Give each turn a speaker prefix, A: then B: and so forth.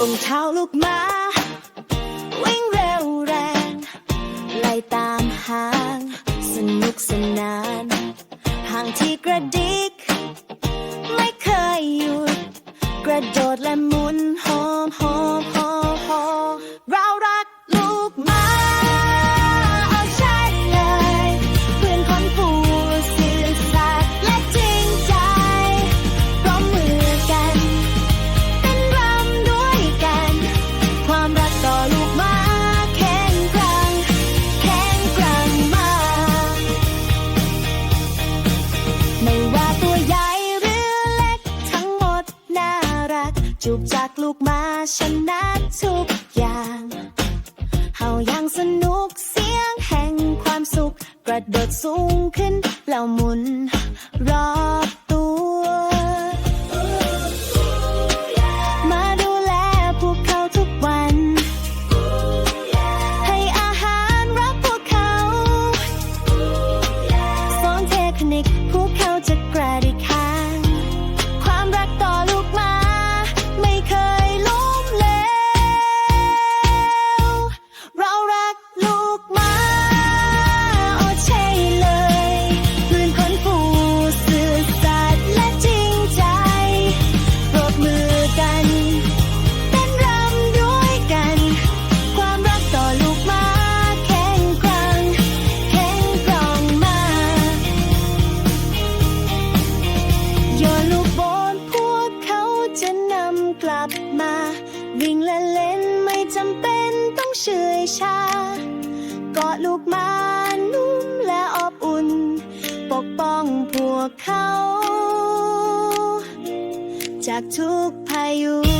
A: องเท้าลูกมา วิ่งเร็วแรง ไล่ตามหาง สนุกสนานห่างที่กระดิก ไม่เคยหยุด กระโดดและหมุนหอมหอม จูบจากลูกมาชนะทุกอย่าง เฮาอยังสนุกเสียงแห่งความสุข กระโดดสูงขึ้นแล้วหมุนรอบ วิ่งและเล่นไม่จำเป็นต้องเฉอยชากอดลูกมานุ่มและอบอุ่น ปกป้องพวกเขา จากทุกพายุ